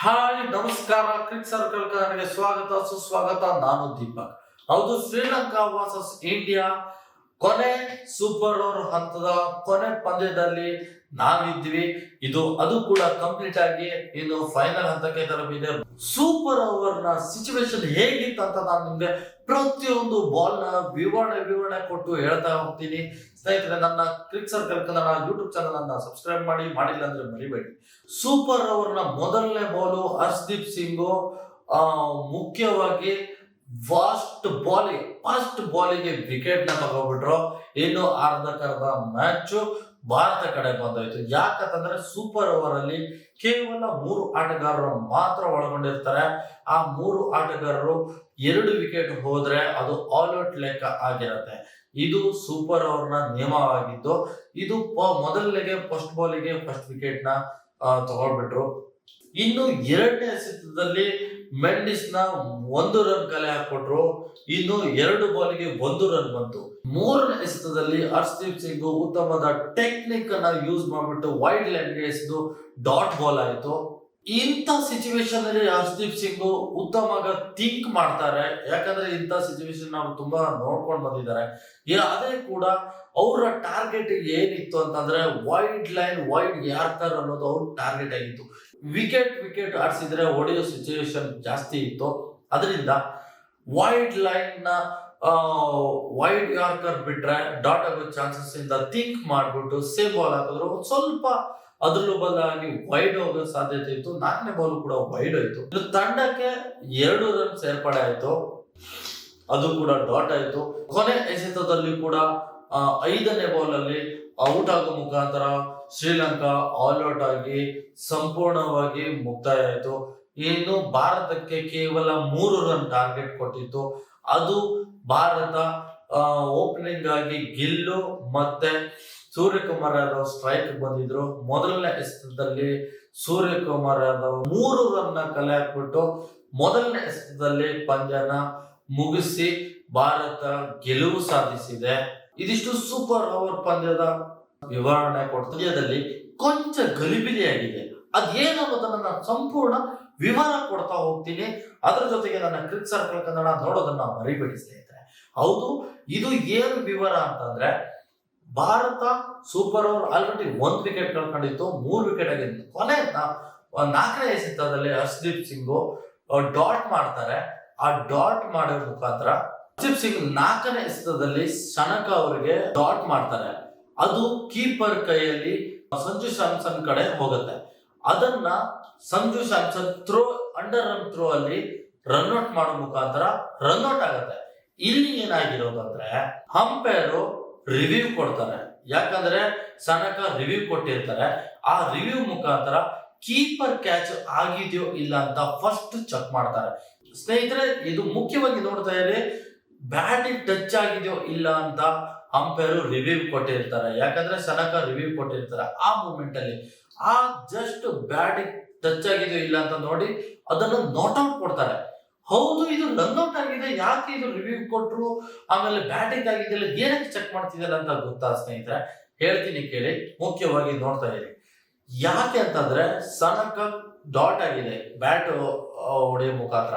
Hi ನಮಸ್ಕಾರ ಕ್ರಿಕ್ circle ಕನ್ನಡಗೆ. ಸ್ವಾಗತ ಸುಸ್ವಾಗತ. ನಾನು ದೀಪಕ್. ಹೌದು ಶ್ರೀಲಂಕಾ ವಾಸಸ್ ಇಂಡಿಯಾ ಕೊನೆ ಸೂಪರ್ ಓವರ್ ಹಂತದ ಕೊನೆ ಪಂದ್ಯದಲ್ಲಿ ನಾವಿದ್ವಿ ಇದು ಅದು ಕೂಡ ಕಂಪ್ಲೀಟ್ ಆಗಿ ಇನ್ನು ಫೈನಲ್ ಹಂತಕ್ಕೆ ತಲುಪಿದೆ. ಸೂಪರ್ ಓವರ್ನ ಸಿಚುವೇಶನ್ ಹೇಗಿತ್ತು ಅಂತ ನಾನು ನಿಮ್ಗೆ ಪ್ರತಿಯೊಂದು ಬಾಲ್ನ ವಿವರಣೆ ವಿವರಣೆ ಕೊಟ್ಟು ಹೇಳ್ತಾ ಹೋಗ್ತೀನಿ. ಸ್ನೇಹಿತರೆ ನನ್ನ Cric Circle Kannada YouTube channel ಅನ್ನ ಸಬ್ಸ್ಕ್ರೈಬ್ ಮಾಡಿ. ಮಾಡಿಲ್ಲ ಅಂದ್ರೆ ಮರಿಬೇಡಿ. ಸೂಪರ್ ಓವರ್ನ ಮೊದಲನೇ ಬಾಲು ಹರ್ಷದೀಪ್ ಸಿಂಗು ಆ, ಮುಖ್ಯವಾಗಿ ಫಾಸ್ಟ್ ಬಾಲಿಂಗ್ ಫಸ್ಟ್ ಬಾಲಿಗೆ ವಿಕೆಟ್ನ ತಗೋಬಿಟ್ರು ಇನ್ನು ಅರ್ಧಕ್ಕರ್ಧ ಮ್ಯಾಚ್ ಭಾರತ ಕಡೆ ಬಂದೋಯ್ತು. ಯಾಕಂತಂದ್ರೆ ಸೂಪರ್ ಓವರ್ ಅಲ್ಲಿ ಕೇವಲ ಮೂರು ಆಟಗಾರರು ಮಾತ್ರ ಒಳಗೊಂಡಿರ್ತಾರೆ. ಆ ಮೂರು ಆಟಗಾರರು ಎರಡು ವಿಕೆಟ್ ಹೋದ್ರೆ ಅದು ಆಲ್ ಔಟ್ ಲೆಕ್ಕ ಆಗಿರುತ್ತೆ. ಇದು ಸೂಪರ್ ಓವರ್ನ ನಿಯಮವಾಗಿದ್ದು, ಇದು ಮೊದಲಿಗೆ ಫಸ್ಟ್ ಬಾಲಿಗೆ ಫಸ್ಟ್ ವಿಕೆಟ್ನ ತಗೊಂಡ್ಬಿಟ್ರು. ಇನ್ನು ಎರಡನೇ ಎಸೆತದಲ್ಲಿ ಮೆಂಡಿಸ್ನ ಒಂದು ರನ್ ಕಲೆ ಹಾಕೊಟ್ರು ಇನ್ನು ಎರಡು ಬಾಲಿಗೆ ಒಂದು ರನ್ ಬಂತು. ಮೂರನೇ ಎಸೆತದಲ್ಲಿ ಹರ್ಷದೀಪ್ ಸಿಂಗ್ ಉತ್ತಮದ ಟೆಕ್ನಿಕ್ ಅನ್ನ ಯೂಸ್ ಮಾಡಿಬಿಟ್ಟು ವೈಡ್ ಲ್ಯಾಂಡ್ ಎಸೆದು ಡಾಟ್ ಬಾಲ್ ಆಯ್ತು. ಇಂಥ ಸಿಚುವೇಶನ್ ಅಲ್ಲಿ ಹರ್ಷದೀಪ್ ಸಿಂಗ್ ಉತ್ತಮವಾಗಿ ಥಿಂಕ್ ಮಾಡ್ತಾರೆ. ಯಾಕಂದ್ರೆ ಇಂಥ ಸಿಚುವೇಶನ್ ನಾವು ತುಂಬಾ ನೋಡ್ಕೊಂಡು ಬಂದಿದ್ದಾರೆ. ಅದೇ ಕೂಡ ಅವರ ಟಾರ್ಗೆಟ್ ಏನಿತ್ತು ಅಂತಂದ್ರೆ ವೈಡ್ ಲೈನ್ ವೈಡ್ ಯಾರ್ಕರ್ ಅನ್ನೋದು ಅವ್ರ ಟಾರ್ಗೆಟ್ ಆಗಿತ್ತು. ವಿಕೆಟ್ ವಿಕೆಟ್ ಆಡಿಸಿದ್ರೆ ಹೊಡೆಯೋ ಸಿಚುವೇಶನ್ ಜಾಸ್ತಿ ಇತ್ತು. ಅದರಿಂದ ವೈಡ್ ಲೈನ್ನ ವೈಡ್ ಯಾರ್ಕರ್ ಬಿಟ್ರೆ ಡಾಟ್ ಆಗೋ ಚಾನ್ಸಸ್ ಇಂದ ಥಿಂಕ್ ಮಾಡ್ಬಿಟ್ಟು ಸೇಮ್ ಬಾಲ್ ಹಾಕಿದ್ರು ಸ್ವಲ್ಪ ಅದ್ರಲ್ಲೂ ಬದಲಾಗಿ ವೈಡ್ ಹೋಗೋ ಸಾಧ್ಯತೆ ಇತ್ತು, ನಾಲ್ಕನೇ ಬಾಲ್ ಕೂಡ ವೈಡ್ ಆಯ್ತು ಇದು ತಂಡಕ್ಕೆ ಎರಡು ರನ್ ಸೇರ್ಪಡೆ ಆಯ್ತು ಅದು ಕೂಡ ಡಾಟ್ ಆಯ್ತು. ಕೊನೆ ಎಸೆತದಲ್ಲಿ ಕೂಡ ಐದನೇ ಬಾಲ್ ಅಲ್ಲಿ ಔಟ್ ಆಗೋ ಮುಖಾಂತರ ಶ್ರೀಲಂಕಾ ಆಲ್ ಔಟ್ ಆಗಿ ಸಂಪೂರ್ಣವಾಗಿ ಮುಕ್ತಾಯ ಆಯ್ತು ಇನ್ನು ಭಾರತಕ್ಕೆ ಕೇವಲ ಮೂರು ರನ್ ಟಾರ್ಗೆಟ್ ಕೊಟ್ಟಿತ್ತು. ಅದು ಭಾರತ ಓಪನಿಂಗ್ ಆಗಿ ಗಿಲ್ಲು ಮತ್ತೆ ಸೂರ್ಯಕುಮಾರ್ ಯಾದವ್ ಸ್ಟ್ರೈಕ್ ಬಂದಿದ್ರು. ಮೊದಲನೇ ಎಸೆತದಲ್ಲಿ ಸೂರ್ಯಕುಮಾರ್ ಯಾದವ್ ಮೂರು ರನ್ನ ಕಲೆ ಹಾಕ್ಬಿಟ್ಟು ಮೊದಲನೇ ಎಸೆತದಲ್ಲಿ ಪಂದ್ಯನ ಮುಗಿಸಿ ಭಾರತ ಗೆಲುವು ಸಾಧಿಸಿದೆ. ಇದಿಷ್ಟು ಸೂಪರ್ ಓವರ್ ಪಂದ್ಯದ ವಿವರಣೆ ಪಂದ್ಯದಲ್ಲಿ ಕೊಂಚ ಗಲಿಬಿಲಿಯಾಗಿದೆ ಅದೇನನ್ನೋದನ್ನ ನಾನು ಸಂಪೂರ್ಣ ವಿವರ ಕೊಡ್ತಾ ಹೋಗ್ತೀನಿ. ಅದರ ಜೊತೆಗೆ ನನ್ನ ಕ್ರಿಕ್ ಸರ್ಕಲ್ ಕನ್ನಡ ನೋಡೋದನ್ನ ಮರಿಬೇಡಿ ಸ್ನೇಹಿತರೆ ಹೌದು, ಇದು ಏನು ವಿವರ ಅಂತಂದ್ರೆ, ಭಾರತ ಸೂಪರ್ ಓವರ್ ಆಲ್ರೆಡಿ ಒಂದ್ ವಿಕೆಟ್ ಕಳ್ಕೊಂಡಿತ್ತು, ಮೂರ್ ವಿಕೆಟ್ ಆಗಿತ್ತು. ಕೊನೆ ನಾಲ್ಕನೇ ಎಸೆತದಲ್ಲಿ ಹರ್ಷದೀಪ್ ಸಿಂಗು ಡಾಟ್ ಮಾಡ್ತಾರೆ. ಆ ಡಾಟ್ ಮಾಡೋ ಮುಖಾಂತರ ಹರ್ಷದೀಪ್ ಸಿಂಗ್ ನಾಲ್ಕನೇ ಎಸೆತದಲ್ಲಿ ಶನಕ ಅವರಿಗೆ ಡಾಟ್ ಮಾಡ್ತಾರೆ. ಅದು ಕೀಪರ್ ಕೈಯಲ್ಲಿ ಸಂಜು ಸ್ಯಾಮ್ಸನ್ ಕಡೆ ಹೋಗುತ್ತೆ. ಅದನ್ನ Sanju Samson throw under run throw ಅಲ್ಲಿ ರನ್ ಔಟ್ ಮಾಡೋ ಮುಖಾಂತರ ರನ್ ಔಟ್ ಆಗುತ್ತೆ. ಇಲ್ಲಿ ಏನಾಗಿರೋದಂದ್ರೆ ಅಂಪೈರು ರಿವ್ಯೂ ಕೊಡ್ತಾರೆ. ಯಾಕಂದ್ರೆ ಸನಕ ರಿವ್ಯೂ ಕೊಟ್ಟಿರ್ತಾರೆ. ಆ ರಿವ್ಯೂ ಮುಖಾಂತರ ಕೀಪರ್ ಕ್ಯಾಚ್ ಆಗಿದೆಯೋ ಇಲ್ಲ ಅಂತ ಫಸ್ಟ್ ಚೆಕ್ ಮಾಡ್ತಾರೆ. ಸ್ನೇಹಿತರೆ, ಇದು ಮುಖ್ಯವಾಗಿ ನೋಡ್ತಾ ಇರಿ ಬ್ಯಾಟಿಂಗ್ ಟಚ್ ಆಗಿದೆಯೋ ಇಲ್ಲ ಅಂತ ಅಂಪೈರು ರಿವ್ಯೂ ಕೊಟ್ಟಿರ್ತಾರೆ. ಯಾಕಂದ್ರೆ ಸನಕ ರಿವ್ಯೂ ಕೊಟ್ಟಿರ್ತಾರೆ ಆ ಮೂಮೆಂಟ್ ಅಲ್ಲಿ. ಆ ಜಸ್ಟ್ ಬ್ಯಾಟಿಂಗ್ ಟಚ್ ಆಗಿದೆಯೋ ಇಲ್ಲ ಅಂತ ನೋಡಿ ಅದನ್ನು ನೋಟ್ ಔಟ್ ಕೊಡ್ತಾರೆ. ಹೌದು, ಇದು ರನ್ ಔಟ್ ಆಗಿದೆ, ಯಾಕೆ ಇದು ರಿವ್ಯೂ ಕೊಟ್ಟರು ಆಮೇಲೆ ಬ್ಯಾಟಿಂಗ್ ಆಗಿದೆಯಲ್ಲ, ಏನಕ್ಕೆ ಚೆಕ್ ಮಾಡ್ತಿದ್ದಾರೆ ಅಂತ ಗೊತ್ತಾ ಸ್ನೇಹಿತರೆ? ಹೇಳ್ತೀನಿ ಕೇಳಿ, ಮುಖ್ಯವಾಗಿ ನೋಡ್ತಾ ಇರಿ. ಯಾಕೆ ಅಂತಂದ್ರೆ, ಸನಕ ಡಾಟ್ ಆಗಿದೆ ಬ್ಯಾಟ್ ಹೊಡೆಯೋ ಮುಖಾಂತರ.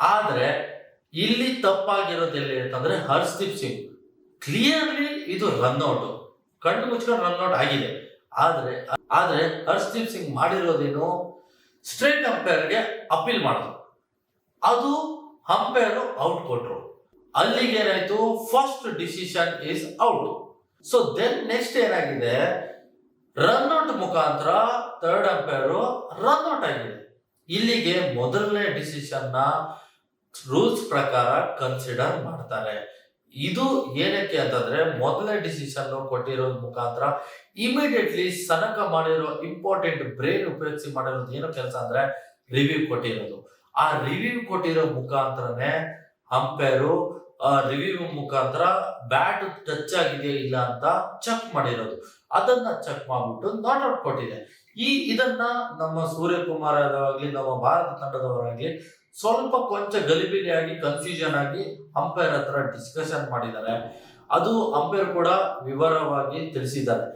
ಆದ್ರೆ, ಇಲ್ಲಿ ತಪ್ಪಾಗಿರೋದು ಎಲ್ಲಿ ಅಂತಂದ್ರೆ ಹರ್ಷದೀಪ್ ಸಿಂಗ್. ಕ್ಲಿಯರ್ಲಿ ಇದು ರನ್ಔಟ್ ಕಣ್ಣು ಮುಚ್ಕೊಂಡು ರನ್ ಔಟ್ ಆಗಿದೆ. ಆದ್ರೆ ಆದ್ರೆ ಹರ್ಷದೀಪ್ ಸಿಂಗ್ ಮಾಡಿರೋದೇನು? ಸ್ಟ್ರೇಟ್ ಅಂಪೈರ್ಗೆ ಅಪೀಲ್ ಮಾಡಿದ್ರು ಅದು ಅಂಪೈರ್ ಔಟ್ ಕೊಟ್ರು. ಅಲ್ಲಿಗೆ ಏನಾಯ್ತು? First decision is out so then next ಏನಾಗಿದೆ? ರನ್ ಔಟ್ ಮುಖಾಂತರ ಥರ್ಡ್ ಅಂಪೈರ್ ರನ್ ಔಟ್ ಆಗಿದೆ. ಇಲ್ಲಿಗೆ ಮೊದಲನೇ ಡಿಸಿಷನ್ನ ರೂಲ್ಸ್ ಪ್ರಕಾರ ಕನ್ಸಿಡರ್ ಮಾಡ್ತಾರೆ. ಇದು ಏನಕ್ಕೆ ಅಂತಂದ್ರೆ, ಮೊದಲನೇ ಡಿಸಿಷನ್ ಕೊಟ್ಟಿರೋದ್ ಮುಖಾಂತರ ಇಮಿಡಿಯೇಟ್ಲಿ ಸನಕ ಮಾಡಿರೋ ಇಂಪಾರ್ಟೆಂಟ್ ಬ್ರೈನ್ ಉಪಯೋಗಿಸಿ ಮಾಡಿರೋದು ಏನೋ ಕೆಲಸ ಅಂದ್ರೆ ರಿವ್ಯೂ ಕೊಟ್ಟಿರೋದು. ಆ ರಿವ್ಯೂ ಕೊಟ್ಟಿರೋ ಮುಖಾಂತರನೇ ಅಂಪೈರು ರಿವ್ಯೂ ಮುಖಾಂತರ ಬ್ಯಾಟ್ ಟಚ್ ಆಗಿದೆಯಾ ಇಲ್ಲ ಅಂತ ಚೆಕ್ ಮಾಡಿರೋದು. ಅದನ್ನ ಚೆಕ್ ಮಾಡಿಬಿಟ್ಟು ನಾಟ್ ಔಟ್ ಕೊಟ್ಟಿದೆ. ಈ ಇದನ್ನ ನಮ್ಮ ಸೂರ್ಯಕುಮಾರ್ ಆಗಲಿ ನಮ್ಮ ಭಾರತ ತಂಡದವರಾಗ್ಲಿ ಸ್ವಲ್ಪ ಕೊಂಚ ಗಲಿಬಿಲಿಯಾಗಿ ಕನ್ಫ್ಯೂಷನ್ ಆಗಿ ಅಂಪೈರ್ ಹತ್ರ ಡಿಸ್ಕಷನ್ ಮಾಡಿದ್ದಾರೆ. ಅದು ಅಂಪೈರ್ ಕೂಡ ವಿವರವಾಗಿ ತಿಳಿಸಿದ್ದಾರೆ.